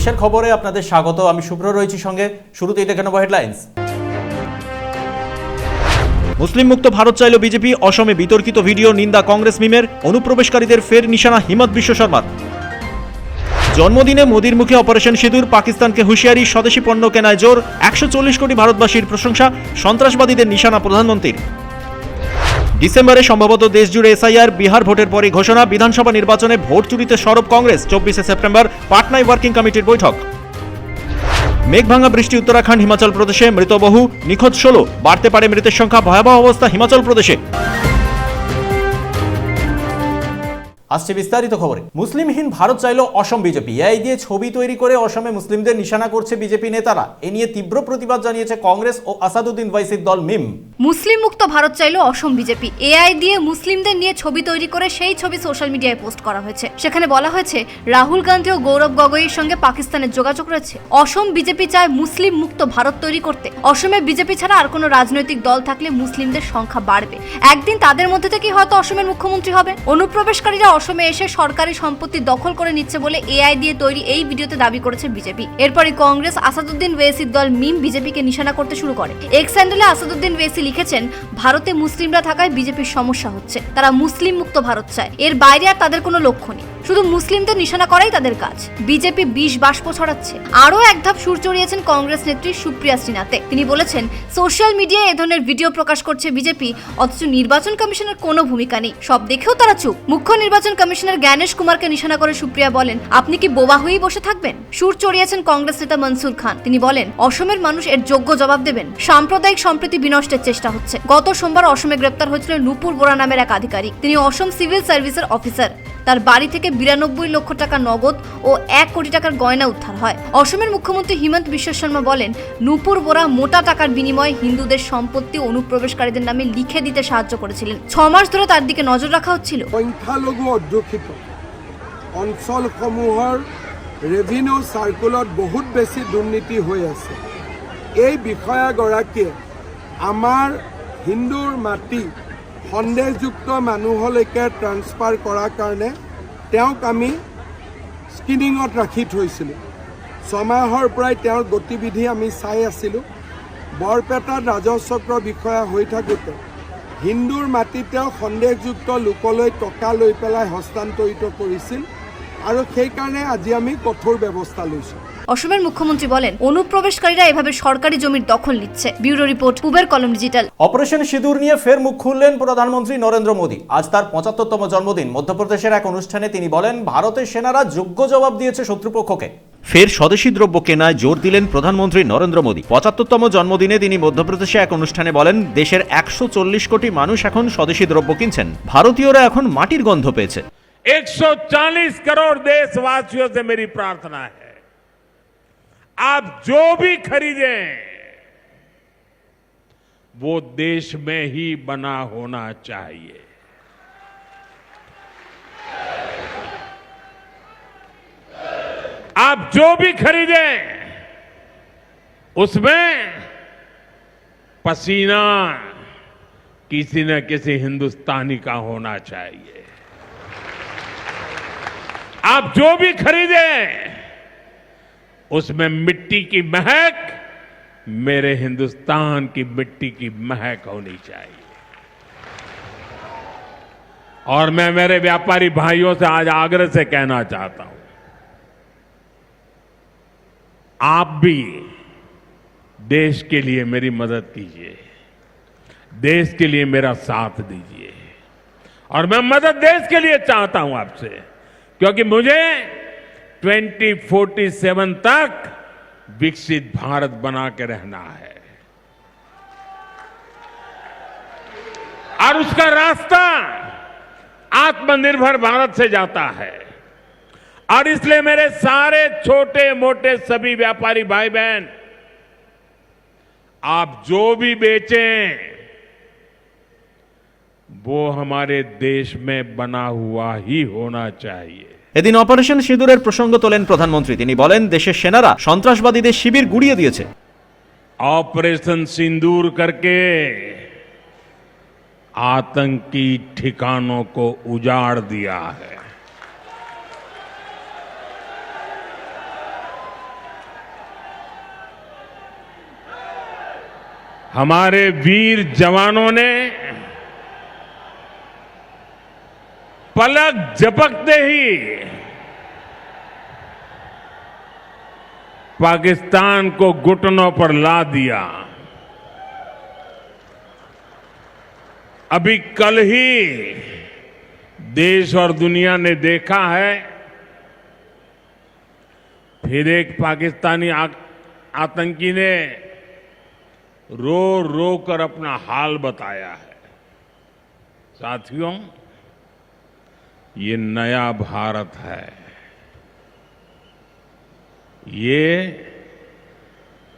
দেশের খবরে আপনাদের স্বাগত। আমি শুভ্র রয়েছি সঙ্গে। শুরুতেই দেখে নেব হেডলাইন্স। মুসলিম মুক্ত ভারত চাইল বিজেপি, অসমে বিতর্কিত ভিডিও, নিন্দা কংগ্রেস মিমের, অনুপ্রবেশকারীদের ফের নিশানা হিমত বিশ্ব শর্মার। জন্মদিনে মোদির মুখে অপারেশন সিঁদুর, পাকিস্তানকে হুঁশিয়ারি, স্বদেশি পণ্য কেনায় জোর, একশো চল্লিশ কোটি ভারতবাসীর প্রশংসা, সন্ত্রাসবাদীদের নিশানা প্রধানমন্ত্রীর। ডিসেম্বরে সম্ভবত দেশজুড়ে এসআইআর, বিহার ভোটের পরে ঘোষণা, বিধানসভা নির্বাচনে ভোট চুরিতে সরব কংগ্রেস, চব্বিশে সেপ্টেম্বর, পাটনায় ওয়ার্কিং কমিটির বৈঠক। মেঘভাঙা বৃষ্টি উত্তরাখণ্ড, হিমাচল প্রদেশে মৃতবহু, নিখোঁজ ষোলো, বাড়তে পারে মৃতের সংখ্যা, ভয়াবহ অবস্থা হিমাচল প্রদেশে। আসছে বিস্তারিত খবরে। মুসলিমহীন ভারত চাইল অসম বিজেপি। এআই দিয়ে ছবি তৈরি করে অসমে মুসলিমদের নিশানা করছে বিজেপি নেতারা। এ নিয়ে তীব্র প্রতিবাদ জানিয়েছে কংগ্রেস ও আসাদুদ্দিন ওয়াইসির দল মিম। মুসলিম মুক্ত ভারত চাইল অসম বিজেপি। এআই দিয়ে মুসলিমদের নিয়ে ছবি তৈরি করে সেই ছবি সোশ্যাল মিডিয়ায় পোস্ট করা হয়েছে। সেখানে বলা হয়েছে, রাহুল গান্ধী ও গৌরব গগৈয়ের সঙ্গে পাকিস্তানের যোগাযোগ রয়েছে। অসম বিজেপি চায় মুসলিম মুক্ত ভারত তৈরি করতে। অসমে বিজেপি ছাড়া আর কোনো রাজনৈতিক দল থাকলে মুসলিমদের সংখ্যা বাড়বে। একদিন তাদের মধ্যে থেকেই হয়তো অসমের মুখ্যমন্ত্রী হবে। অনুপ্রবেশকারীরা অসমে এসে সরকারি সম্পত্তি দখল করে নিচ্ছে বলে এআই দিয়ে তৈরি এই ভিডিওতে দাবি করেছে বিজেপি। এরপরে কংগ্রেস আসাদুদ্দিন ওয়েসির দল মিম বিজেপিকে নিশানা করতে শুরু করে। এক স্যান্ডেলে আসাদুদ্দিন ওয়েসি লিখেছেন, ভারতে মুসলিমরা থাকায় বিজেপির সমস্যা হচ্ছে। তারা মুসলিম মুক্ত ভারত চায়। এর বাইরে আর তাদের কোনো লক্ষ্য নেই। শুধু মুসলিমদের নিশানা করাই তাদের কাজ। বিজেপি বিষ বাষ্প ছড়াচ্ছে। আরও এক ধাপ সুর চড়িয়েছেন কংগ্রেস নেত্রী সুপ্রিয়া শ্রীনাথে তিনি বলেছেন, সোশ্যাল মিডিয়ায় এ ধরনের ভিডিও প্রকাশ করছে বিজেপি, অথচ নির্বাচন কমিশনের কোনো ভূমিকা নেই। সব দেখেও তারা চুপ। মুখ্য নির্বাচন কমিশনার জ্ঞানেশ কুমারকে নিশানা করে সুপ্রিয়া বলেন, আপনি কি বোবা হয়েই বসে থাকবেন? সুর চড়িয়েছেন কংগ্রেস নেতা মনসুর খান। তিনি বলেন, অসমের মানুষ এর যোগ্য জবাব দেবেন। সাম্প্রদায়িক সম্প্রীতি বিনষ্টের চেষ্টা হচ্ছে। গত সোমবার অসমে গ্রেপ্তার হয়েছিল নুপুর বোরা নামের এক আধিকারিক। তিনি অসম সিভিল সার্ভিসের অফিসার। তার বাড়ি থেকে বিরানব্বই লক্ষ টাকা নগদ ও এক কোটি টাকার গয়না উদ্ধার হয়। অসমের মুখ্যমন্ত্রী হিমন্ত বিশ্ব শর্মা বলেন, নূপুর বোরা মোটা টাকার বিনিময়ে হিন্দুদের সম্পত্তি অনুপ্রবেশকারীদের নামে লিখে দিতে সাহায্য করেছিলেন। ছ মাস ধরে তার দিকে নজর রাখা হচ্ছিল। সংখ্যালঘু অধ্যুষিত। অঞ্চলসমূহৰ ৰেভিনিউ চাৰ্কুলত বহুত বেছি দুৰ্নীতি হৈ আছে। এই বিষয়াগৰাকীয়ে আমাৰ হিন্দুৰ মাটি সন্দেহযুক্ত মানুহলৈকে ট্ৰান্সফাৰ কৰাৰ কাৰণে তেওঁক আমি স্ক্ৰিনিঙত ৰাখি থৈছিলোঁ। ছমাহৰ পৰাই তেওঁৰ গতিবিধি আমি চাই আছিলোঁ। বৰপেটাত ৰাজচক্ৰ বিষয়া হৈ থাকোঁতে হিন্দুৰ মাটি তেওঁ সন্দেহযুক্ত লোকলৈ টকা লৈ পেলাই হস্তান্তৰিত কৰিছিল আৰু সেইকাৰণে আজি আমি কঠোৰ ব্যৱস্থা লৈছোঁ। অসমের মুখ্যমন্ত্রী বলেন অনুপ্রবেশকারীরা এভাবে সরকারি জমির দখল নিচ্ছে ব্যুরো রিপোর্ট পুবের কলম ডিজিটাল অপারেশন সিঁদুর নিয়ে ফের মুখ খুললেন প্রধানমন্ত্রী নরেন্দ্র মোদী আজ তার পঁচাত্তরতম জন্মদিন মধ্যপ্রদেশের এক অনুষ্ঠানে তিনি বলেন ভারতের সেনারা যোগ্য জবাব দিয়েছে শত্রুপক্ষকে ফের স্বদেশি দ্রব্য কেনায় জোর দিলেন প্রধানমন্ত্রী নরেন্দ্র মোদী পঁচাত্তরতম জন্মদিনে তিনি মধ্যপ্রদেশে এক অনুষ্ঠানে বলেন দেশের একশো চল্লিশ কোটি মানুষ এখন স্বদেশি দ্রব্য কিনছেন ভারতীয়রা এখন মাটির গন্ধ পেয়েছে 140 करोड़ देशवासियों से मेरी प्रार्थना है आप जो भी खरीदें, वो देश में ही बना होना चाहिए। आप जो भी खरीदें, उसमें पसीना किसी न किसी हिंदुस्तानी का होना चाहिए। आप जो भी खरीदें उसमें मिट्टी की महक, मेरे हिंदुस्तान की मिट्टी की महक होनी चाहिए। और मैं मेरे व्यापारी भाइयों से आज आग्रह से कहना चाहता हूँ, आप भी देश के लिए मेरी मदद कीजिए, देश के लिए मेरा साथ दीजिए। और मैं मदद देश के लिए चाहता हूँ आपसे, क्योंकि मुझे 2047 तक विकसित भारत बना के रहना है। और उसका रास्ता आत्मनिर्भर भारत से जाता है। और इसलिए मेरे सारे छोटे मोटे सभी व्यापारी भाई बहन आप जो भी बेचें, वो हमारे देश में बना हुआ ही होना चाहिए। এদিন অপারেশন সিঁদুরের প্রসঙ্গ তোলেন প্রধানমন্ত্রী। তিনি বলেন, দেশের সেনারা সন্ত্রাসবাদীদের শিবির গুড়িয়ে দিয়েছে। অপারেশন সিঁদুর করকে আতঙ্কি ठिकानों को उजाड़ दिया है। हमारे वीर जवानों ने पलक झपकते ही पाकिस्तान को घुटनों पर ला दिया। अभी कल ही देश और दुनिया ने देखा है, फिर एक पाकिस्तानी आतंकी ने रो रो कर अपना हाल बताया है। साथियों ये नया भारत है। ये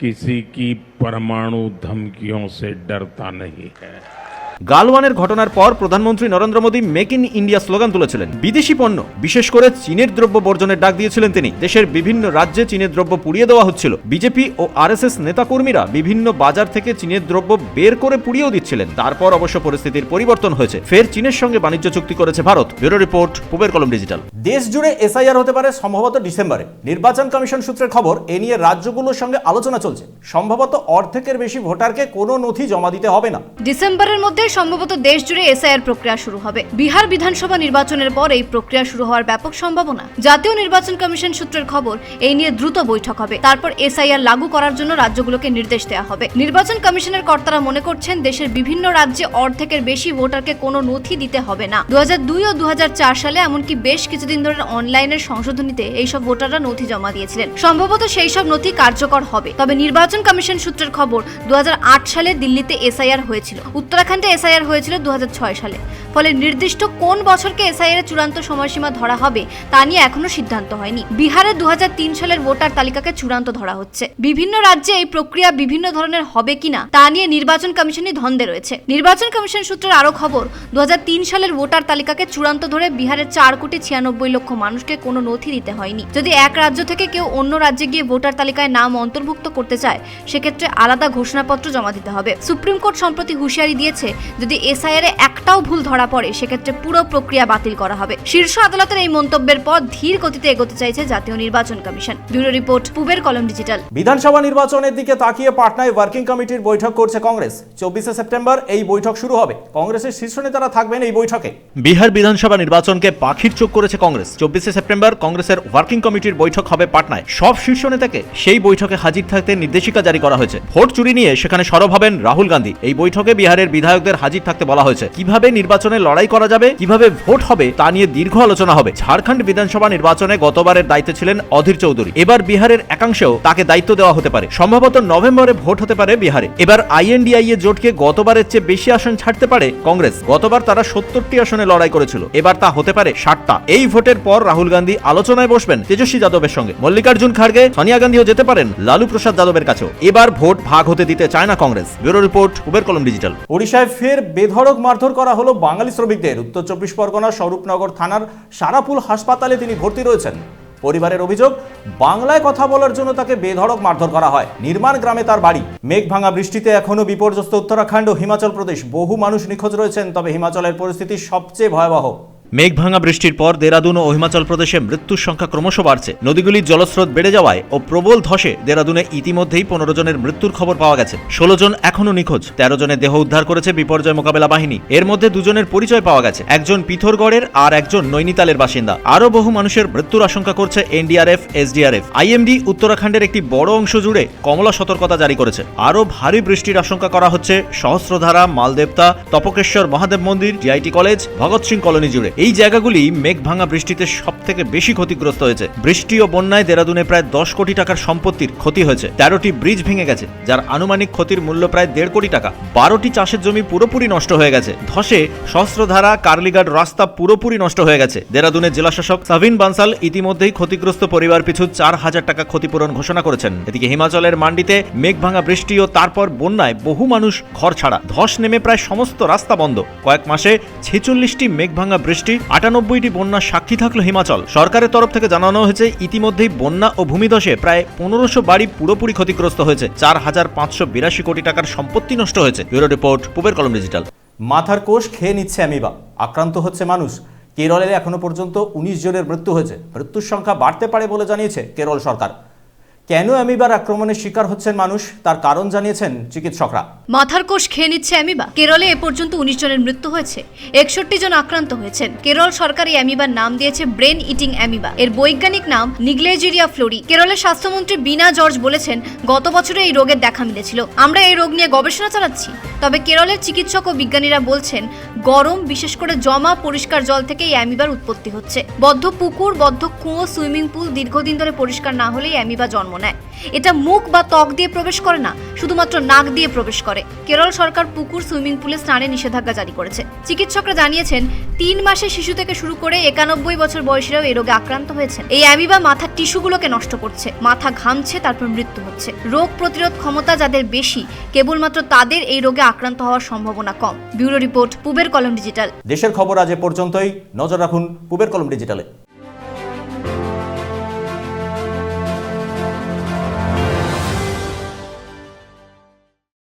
किसी की परमाणु धमकियों से डरता नहीं है। গালওয়ানের ঘটনার পর প্রধানমন্ত্রী Narendra Modi make in India slogan তুলেছিলেন। বিদেশি পণ্য বিশেষ করে চীনের দ্রব্য বর্জনের ডাক দিয়েছিলেন তিনি। দেশের বিভিন্ন রাজ্যে চীনের দ্রব্য পুড়িয়ে দেওয়া হচ্ছিল। বিজেপি ও আরএসএস নেতাকর্মীরা বিভিন্ন বাজার থেকে চীনের দ্রব্য বের করে পুড়িয়েও দিচ্ছিলেন। তারপর অবশ্য পরিস্থিতির পরিবর্তন হয়েছে। ফের চীনের সঙ্গে বাণিজ্য চুক্তি করেছে ভারত। ব্যুরো রিপোর্ট পুবের কলম ডিজিটাল। দেশ জুড়ে এসআইআর হতে পারে সম্ভবত ডিসেম্বরে। নির্বাচন কমিশন সূত্রের খবর এ নিয়ে রাজ্যগুলোর সঙ্গে আলোচনা চলছে। সম্ভবত অর্ধেকের বেশি ভোটারকে কোনো নথি জমা দিতে হবে না। ডিসেম্বরের মধ্যে সম্ভবত দেশ জুড়ে এসআইআর প্রক্রিয়া শুরু হবে। বিহার বিধানসভা নির্বাচনের পর এই প্রক্রিয়া শুরু হওয়ার ব্যাপক সম্ভাবনা। জাতীয় নির্বাচন কমিশন সূত্রের খবর, এই নিয়ে দ্রুত বৈঠক হবে। তারপর এসআইআর লাগু করার জন্য রাজ্যগুলোকে নির্দেশ দেওয়া হবে। নির্বাচন কমিশনের কর্তারা মনে করছেন, দেশের বিভিন্ন রাজ্যে অর্ধেকের বেশি ভোটারকে কোনো নথি দিতে হবে না। দু হাজার দুই ও দু হাজার চার সালে এমনকি বেশ কিছুদিন ধরে অনলাইনের সংশোধনীতে এইসব ভোটাররা নথি জমা দিয়েছিলেন। সম্ভবত সেই সব নথি কার্যকর হবে। তবে নির্বাচন কমিশন সূত্রের খবর, দুই হাজার আট সালে দিল্লিতে এসআইআর হয়েছিল। উত্তরাখণ্ডে এসআইআর হয়েছিল দু হাজার ছয় সালে। ফলে নির্দিষ্ট কোন বছরকে এসআইআর এর চূড়ান্ত সময়সীমা ধরা হবে, তা নিয়ে এখনও সিদ্ধান্ত হয়নি। বিহারে দু হাজার তিন সালের ভোটার তালিকাকে চূড়ান্ত ধরা হচ্ছে। বিভিন্ন রাজ্যে এই প্রক্রিয়া বিভিন্ন ধরনের হবে কিনা, তা নিয়ে নির্বাচন কমিশনই ধন্দে রয়েছে। নির্বাচন কমিশন সূত্রের আরও খবর দু হাজার তিন সালের ভোটার তালিকাকে চূড়ান্ত ধরে বিহারের চার কোটি ছিয়ানব্বই লক্ষ মানুষকে কোনো নথি দিতে হয়নি। যদি এক রাজ্য থেকে কেউ অন্য রাজ্যে গিয়ে ভোটার তালিকায় নাম অন্তর্ভুক্ত করতে চায়, সেক্ষেত্রে আলাদা ঘোষণাপত্র জমা দিতে হবে। সুপ্রিম কোর্ট সম্প্রতি হুঁশিয়ারি দিয়েছে, যদি এসআইআর একটাও ভুল ধরা পড়ে সেক্ষেত্রে পুরো প্রক্রিয়া বাতিল করা হবে। শীর্ষ আদালতের এই মন্তব্যের পর ধীর গতিতে এগোতে চাইছে জাতীয় নির্বাচন কমিশন। ব্যুরো রিপোর্ট পুবের কলম ডিজিটাল। বিধানসভা নির্বাচনের দিকে তাকিয়ে পাটনায় ওয়ার্কিং কমিটির বৈঠক করছে কংগ্রেস। চব্বিশে সেপ্টেম্বর এই বৈঠক শুরু হবে। কংগ্রেসের শীর্ষ নেতারা থাকবেন এই বৈঠকে। বিহার বিধানসভা নির্বাচনকে পাখির চোখ করেছে কংগ্রেস। চব্বিশে সেপ্টেম্বর কংগ্রেসের ওয়ার্কিং কমিটির বৈঠক হবে পাটনায়। সব শীর্ষ নেতাকে সেই বৈঠকে হাজির থাকতে নির্দেশিকা জারি করা হয়েছে। ভোট চুরি নিয়ে সেখানে সরব হবেন রাহুল গান্ধী। এই বৈঠকে বিহারের বিধায়কদের হাজির থাকতে বলা হয়েছে। কীভাবে নির্বাচনে লড়াই করা যাবে, কীভাবে ভোট হবে তা নিয়ে দীর্ঘ আলোচনা হবে। ঝাড়খণ্ড বিধানসভা নির্বাচনে গতবারের দায়িত্বে ছিলেন অধীর চৌধুরী। এবার বিহারের একাংশেও তাকে দায়িত্ব দেওয়া হতে পারে। সম্ভবত নভেম্বরে ভোট হতে পারে বিহারে। এবার আইএনডিআই এ জোটকে গতবারের চেয়ে বেশি আসন ছাড়তে পারে কংগ্রেস। গতবার তারা সত্তরটি আসনে লড়াই করেছিল। এবার তা হতে পারে ষাটটা। এই ভোটের পর রাহুল গান্ধী আলোচনায় বসবেন তেজস্বী যাদবের সঙ্গে। মল্লিকার্জুন খাড়গে সোনিয়া গান্ধীও যেতে পারেন লালু প্রসাদ যাদবের কাছেও। এবার ভোট ভাগ হতে দিতে চায় না কংগ্রেস। ব্যুরো রিপোর্ট, উবের কলম ডিজিটাল। ওড়িশায় ফের বেধড়ক মারধর করা হলো বাঙালি শ্রমিকদের উত্তর চব্বিশ পরগনার স্বরূপনগর থানার সারাপুল হাসপাতালে তিনি ভর্তি রয়েছেন। পরিবারের অভিযোগ, বাংলায় কথা বলার জন্য তাকে বেধড়ক মারধর করা হয়। নির্মাণ গ্রামে তার বাড়ি। মেঘ ভাঙা বৃষ্টিতে এখনও বিপর্যস্ত উত্তরাখণ্ড ও হিমাচল প্রদেশ। বহু মানুষ নিখোঁজ রয়েছেন, তবে হিমাচলের পরিস্থিতি সবচেয়ে ভয়াবহ। মেঘভাঙা বৃষ্টির পর দেরাদুন ও হিমাচল প্রদেশে মৃত্যুর সংখ্যা ক্রমশ বাড়ছে। নদীগুলির জলস্রোত বেড়ে যাওয়ায় ও প্রবল ধসে দেরাদুনে ইতিমধ্যেই পনেরো জনের মৃত্যুর খবর পাওয়া গেছে। ষোলো জন এখনও নিখোঁজ, তেরো জনের দেহ উদ্ধার করেছে বিপর্যয় মোকাবেলা বাহিনী। এর মধ্যে দুজনের পরিচয় পাওয়া গেছে, একজন পিথরগড়ের আর একজন নৈনিতালের বাসিন্দা। আরও বহু মানুষের মৃত্যুর আশঙ্কা করছে এনডিআরএফ, এসডিআরএফ। আইএমডি উত্তরাখণ্ডের একটি বড় অংশ জুড়ে কমলা সতর্কতা জারি করেছে। আরও ভারী বৃষ্টির আশঙ্কা করা হচ্ছে সহস্রধারা, Maldevta, Tapkeshwar Mahadev Mandir GIT college, Bhagat Singh colony জুড়ে। এই জায়গাগুলি মেঘ ভাঙা বৃষ্টিতে সব থেকে বেশি ক্ষতিগ্রস্ত হয়েছে। বৃষ্টি ও বন্যায় দেরাদুনে প্রায় দশ কোটি টাকার সম্পত্তির ক্ষতি হয়েছে। তেরোটি ব্রিজ ভেঙে গেছে, যার আনুমানিক ক্ষতির মূল্য প্রায় দেড় কোটি টাকা। বারোটি চাষের জমি পুরোপুরি নষ্ট হয়ে গেছে। ধসে সহস্রধারা কার্লিঘাট রাস্তা পুরোপুরি নষ্ট হয়ে গেছে। দেরাদুনের জেলাশাসক সাভিন বানসাল ইতিমধ্যেই ক্ষতিগ্রস্ত পরিবার পিছু চার হাজার টাকা ক্ষতিপূরণ ঘোষণা করেছেন। এদিকে হিমাচলের মান্ডিতে মেঘ ভাঙা বৃষ্টি ও তারপর বন্যায় বহু মানুষ ঘর ছাড়া ধস নেমে প্রায় সমস্ত রাস্তা বন্ধ। কয়েক মাসে ছেচল্লিশটি মেঘ ভাঙা বৃষ্টি আটানব্বইটি বন্যার সাক্ষী থাকল হিমাচল। সরকারের তরফ থেকে জানানো হয়েছে, ইতিমধ্যেই বন্যা ও ভূমিধসে প্রায় পনেরোশো বাড়ি পুরোপুরি ক্ষতিগ্রস্ত হয়েছে। চার হাজার পাঁচশো বিরাশি কোটি টাকার সম্পত্তি নষ্ট হয়েছে। ব্যুরো রিপোর্ট, পুবের কলম ডিজিটাল। মাথার কোষ খেয়ে নিচ্ছে অ্যামিবা। আক্রান্ত হচ্ছে মানুষ। কেরলে এখনও পর্যন্ত উনিশ জনের মৃত্যু হয়েছে। মৃত্যুর সংখ্যা বাড়তে পারে বলে জানিয়েছে কেরল সরকার। কেন অ্যামিবার আক্রমণের শিকার হচ্ছেন মানুষ? তার কারণ জানিয়েছেন চিকিৎসকরা। মাথার কোষ খেয়ে নিচ্ছে অ্যামিবা। কেরলে এ পর্যন্ত উনিশ জনের মৃত্যু হয়েছে। একষট্টি জন আক্রান্ত হয়েছেন। কেরল সরকার অ্যামিবার নাম দিয়েছে ব্রেন ইটিং অ্যামিবা। এর বৈজ্ঞানিক নাম নিগলেজেরিয়া ফ্লোরি। কেরলের স্বাস্থ্যমন্ত্রী বিনা জর্জ বলেছেন, গত বছরে এই রোগের দেখা মিলেছিল। আমরা এই রোগ নিয়ে গবেষণা চালাচ্ছি। তবে কেরলের চিকিৎসক ও বিজ্ঞানীরা বলছেন, গরম, বিশেষ করে জমা, পরিষ্কার জল থেকে এই অ্যামিবার উৎপত্তি হচ্ছে। বদ্ধ পুকুর, বদ্ধ কুয়ো, সুইমিং পুল দীর্ঘদিন ধরে পরিষ্কার না হলেই অ্যামিবা জন্ম নেয়। এটা মুখ বা ত্বক দিয়ে প্রবেশ করে না, শুধুমাত্র নাক দিয়ে প্রবেশ করে। কেরল সরকার পুকুর সুইমিং পুলে স্নানে নিষেধাজ্ঞা জারি করেছে। চিকিৎসকরা জানিয়েছেন, তিন মাসে শিশু থেকে শুরু করে একানব্বই বছর বয়সীরাও এই রোগে আক্রান্ত হয়েছে এই অ্যামিবা মাথার টিস্যুগুলোকে নষ্ট করছে, মাথা ঘামছে, তারপর মৃত্যু হচ্ছে। রোগ প্রতিরোধ ক্ষমতা যাদের বেশি, কেবলমাত্র তাদের এই রোগে আক্রান্ত হওয়ার সম্ভাবনা কম। ব্যুরো রিপোর্ট, পুবের কলম ডিজিটাল। দেশের খবর আজ এ পর্যন্তই। নজর রাখুন পুবের কলম ডিজিটালে।